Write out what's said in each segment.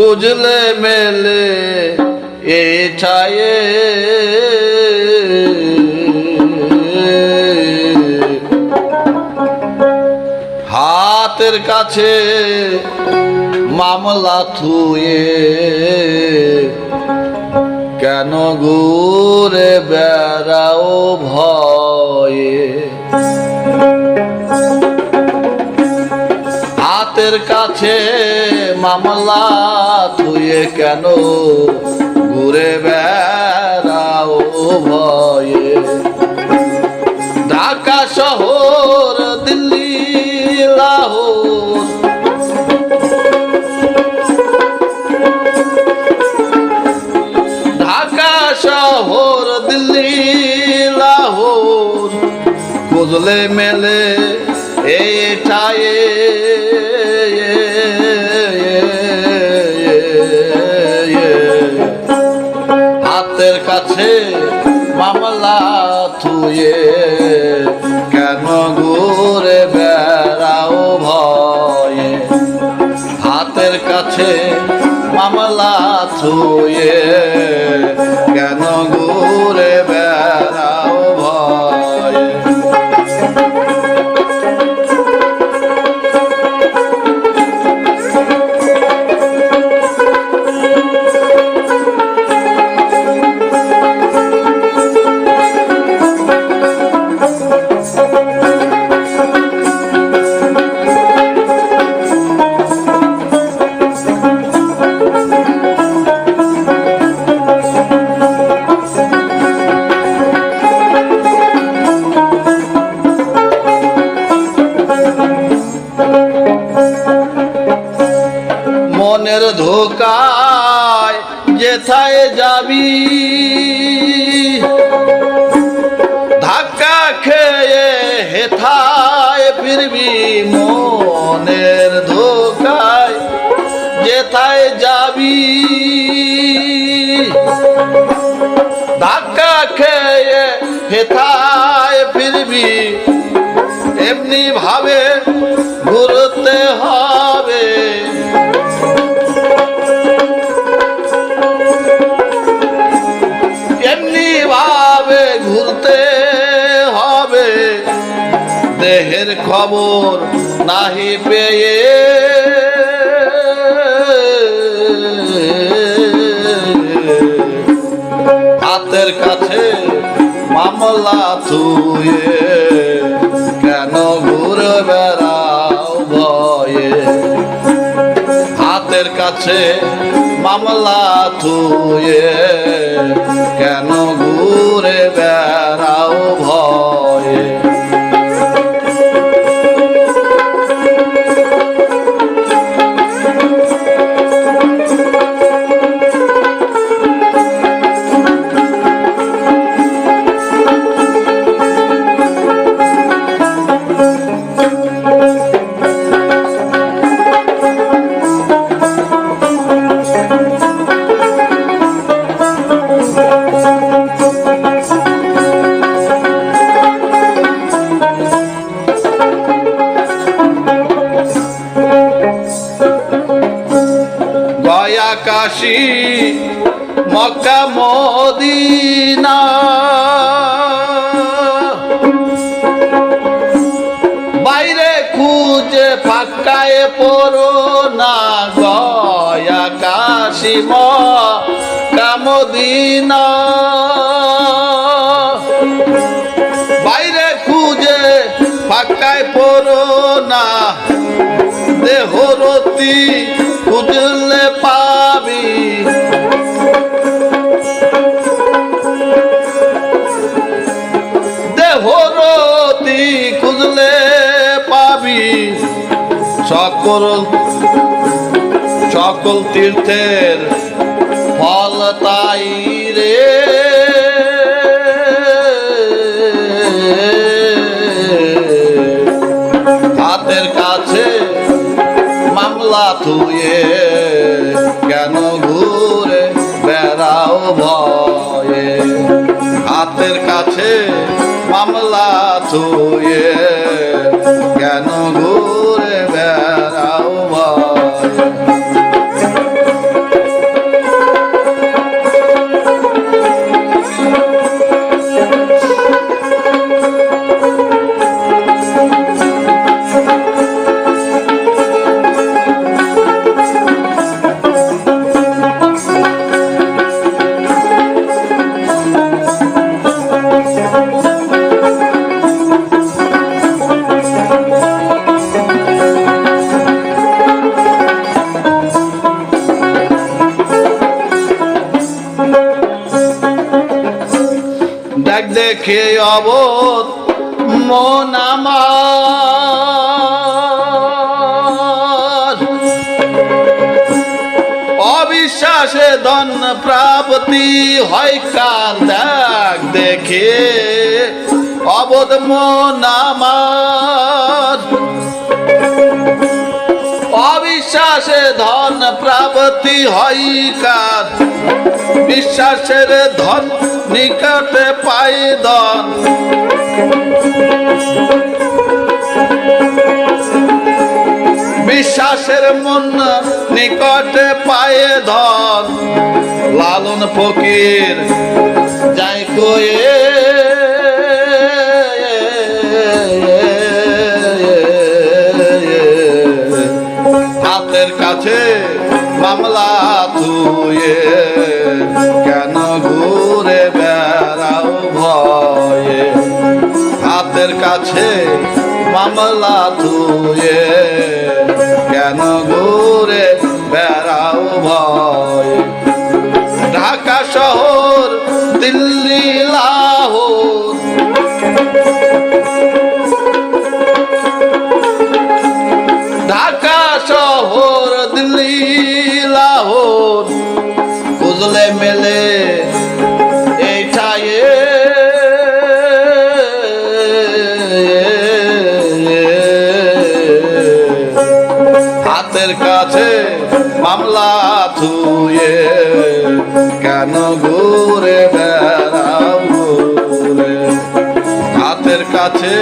খুঁজলে মেলে এ ছায়ে। হাতের কাছে মামলা থুয়ে কেন ঘুরে বেড়াও ভয়ে? হাতের কাছে মামলা থুয়ে কেন? ঘুরে বেড়াও ভয়ে। ঢাকা শহর, দিল্লি, লাহোর। ঢাকা শহর, দিল্লি, লাহোর। খুঁজলে মেলে এটায়ে হাতের মামলা থুয়ে কেন ঘুরে বেড়াও ভয়ে? হাতের কাছে মামলা থুয়ে খেয়ে হেথায় ফিরবি মনের ধোকায়। যেথায় যাবি। ধাক্কা খেয়ে হেথায় দেহের খবর নাহি পেয়ে। হাতের কাছে মামলা থুয়ে কেন ঘুরে বেড়াও ভয়ে? হাতের কাছে মামলা থুয়ে কেন ঘুরে বেড়াও কাশী মক্কা মদিনা। বাইরে খুঁজে ফাঁকায় পড়ো না গয়া কাশী মদিনা। বাইরে খুঁজে ফাঁকায় পড়ো না দেহরতি খুঁজলে সকল সকল তীর্থের ফল তাই রে। হাতের কাছে মামলা থুয়ে কেন ঘুরে বেড়াও ভয়ে? হাতের কাছে মামলা থুয়ে কেন ঘুরে কার দেখ দেখে অবোধ মন আমার। অবিশ্বাসে ধন প্রাপ্তি হয় কার? বিশ্বাসের ধন নিকটে পাই ধন। বিশ্বাসের মন নিকটে পায়ে ধন লালন ফকির, যাই কয়ে হাতের কাছে মামলা থুয়ে কেন ঘুরে বেড়াও ভয়ে? হাতের কাছে মামলা থুয়ে কেন ঘুরে বেড়াও ঘুরে হাতের কাছে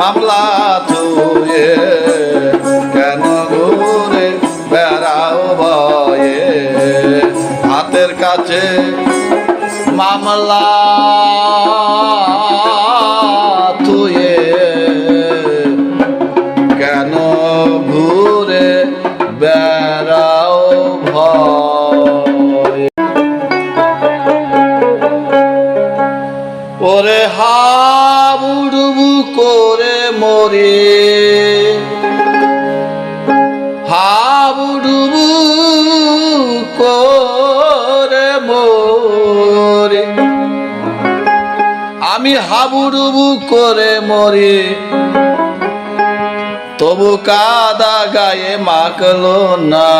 মামলা থুয়ে কেন ঘুরে বেড়াও ভয়ে? হাতের কাছে মামলা করে। হাবুডুবু করে মরে। আমি হাবুডুবু করে মরে। তবু কাদা গায়ে মাকলো না।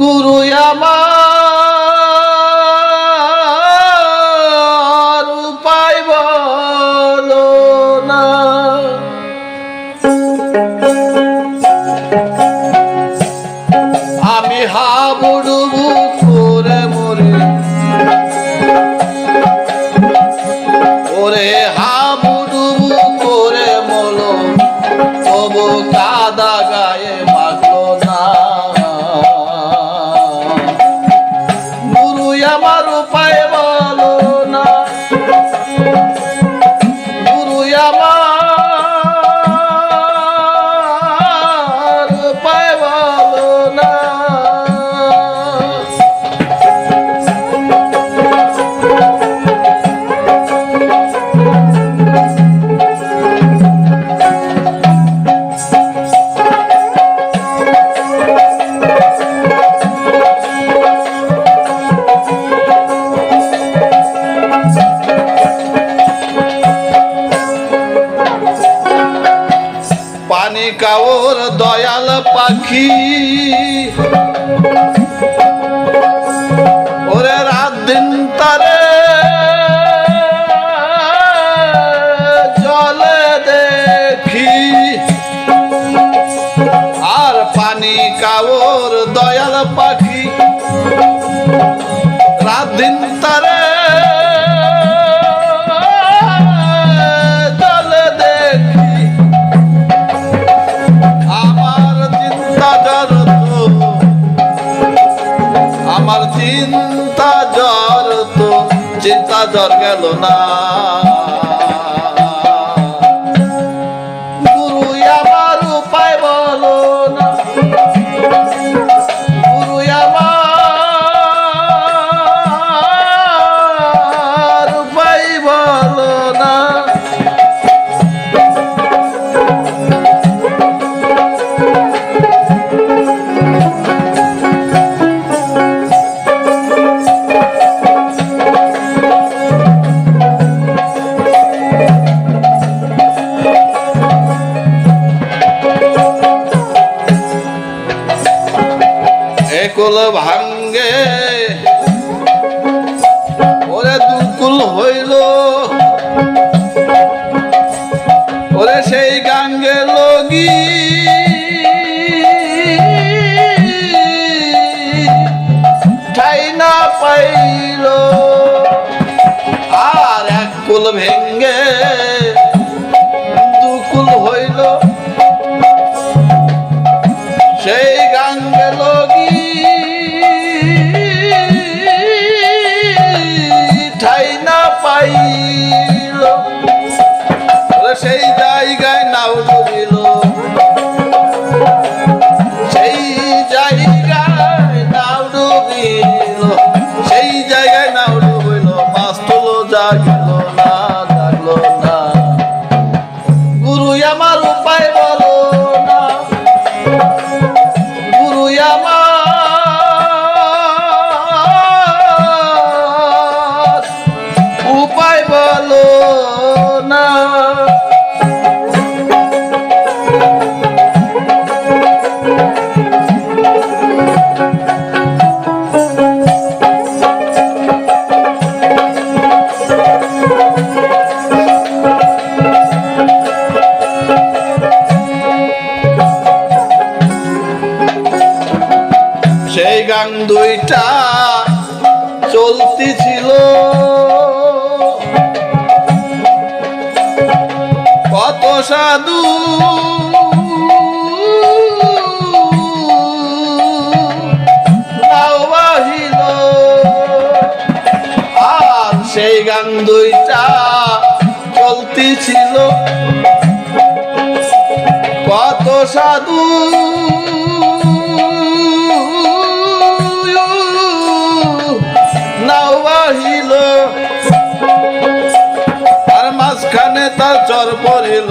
গুরু আমার পাখি জ্বর গেল না। ঠাই না পাইল আর এক কুল ভেঙ্গে জাদু। সেই গান দুইটা চলতি ছিল কত সাধু ঝড় পড়িল।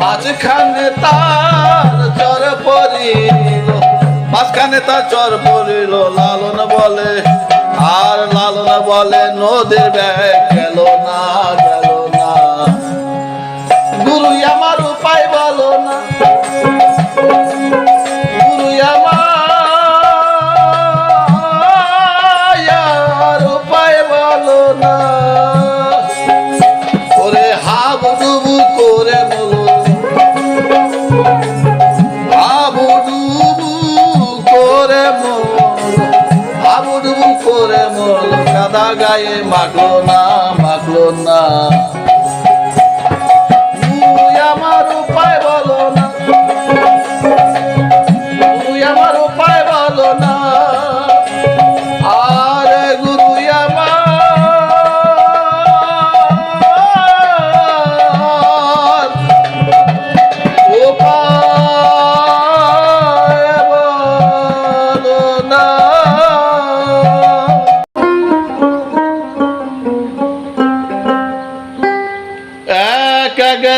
মাঝখানে তার জ্বর পড়িল। মাঝখানে তার জ্বর পড়িল, লালন বলে, আর লালন বলে, নদীর ব্যাগ গেল না মাগলো না মাগলো না।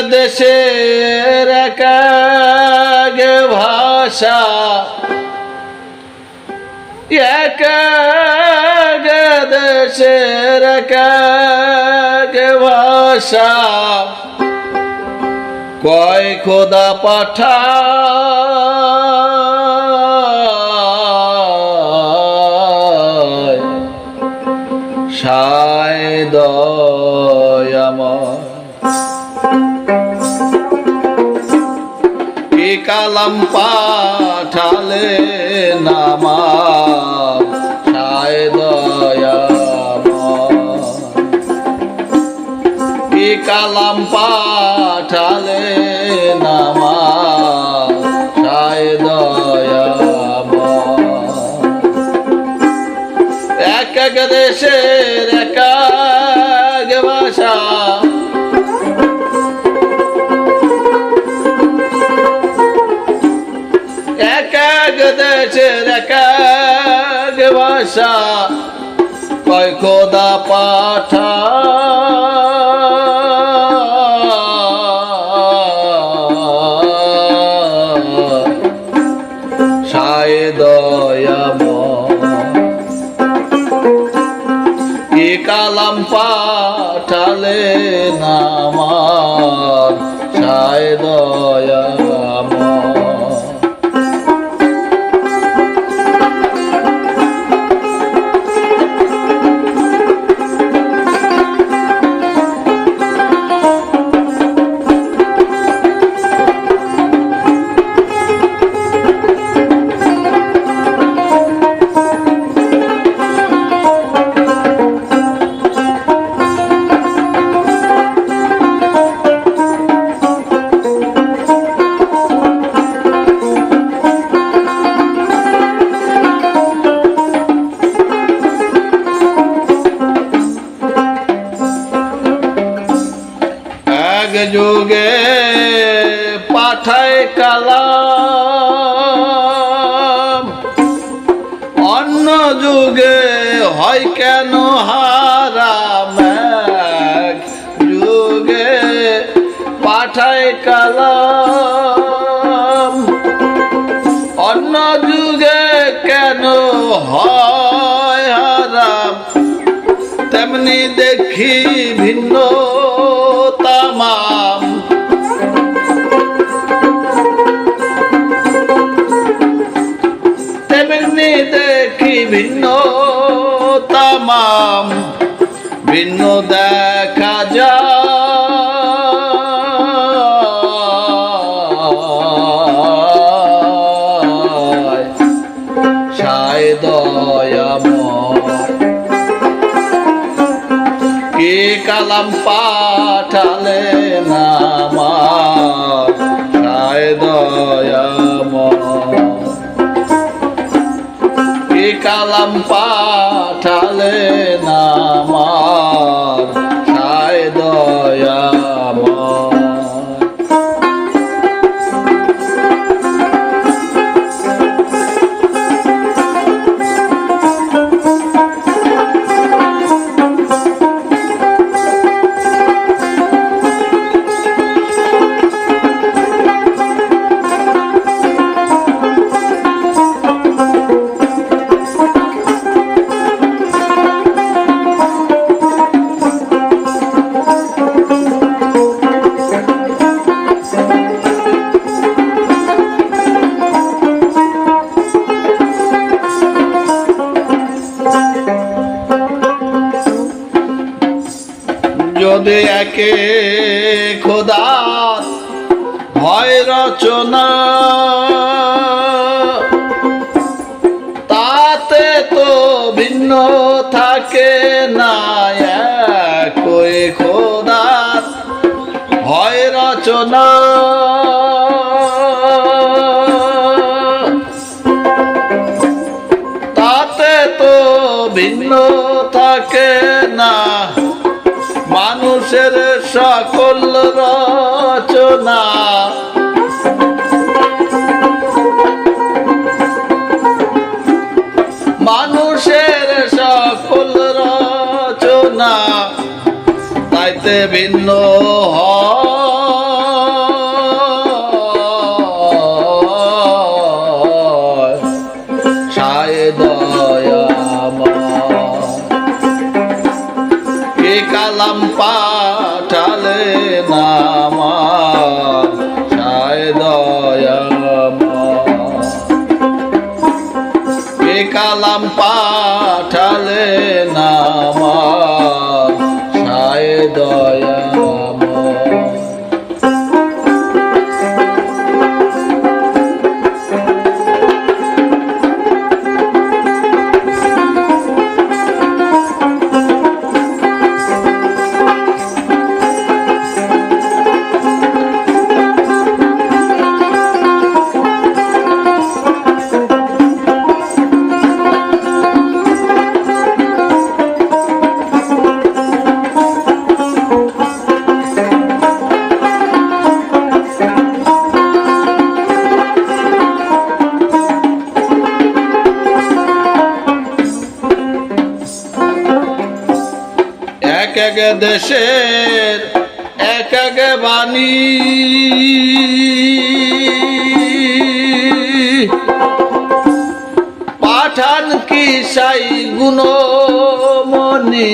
দেশের একাগ ভাষা। একাগ দেশের একাগ ভাষা। কয় খোদা পাঠা। সায় দ কালাম পাঠালে নামা সায় দয়াময়। কি কালাম পাঠালে ভাষা কয় পাঠা কেন হারাম যুগে পাঠায় কালাম? অন্য যুগে কেন হয় হারাম? তেমনি দেখি ভিন্ন তামাম। তেমনি দেখি ভিন্ন তামাম ভিন্ন দেখা কি কালাম পাঠালে নামার কি কালাম পাঠালে নামার যদি একে খোদার ভয় রচনা। তাতে তো ভিন্ন থাকে না, একই খোদার ভয় রচনা। তাতে তো ভিন্ন সকল রচনা। মানুষের সকল রচনা তাইতে ভিন্ন হয়। পাঠান কি সাই গুণ মনি?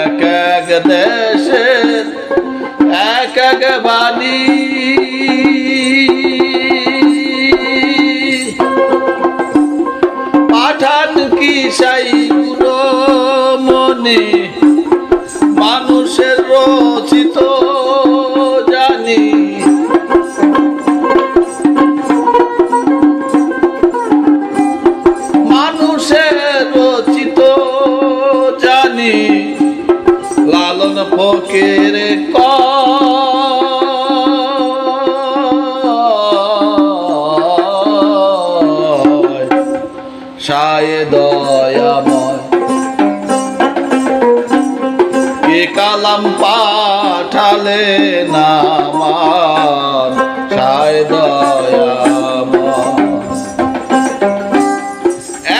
এক এক দেশের এক এক বাণী। পাঠান কি সাই গুণমণি মানুষের সায় দয়াময়। কে কালাম পাঠালে নামান সায় দয়াময়।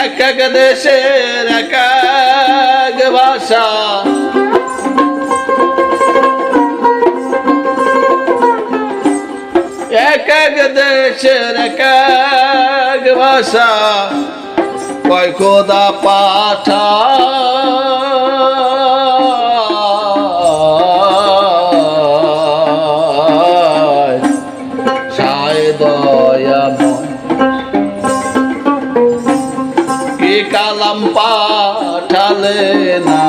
এক এক দেশের এক এক ভাষা। এক এক দেশের এক এক ভাষা। কয় খোদা পাঠা। কালাম পাঠালে নামা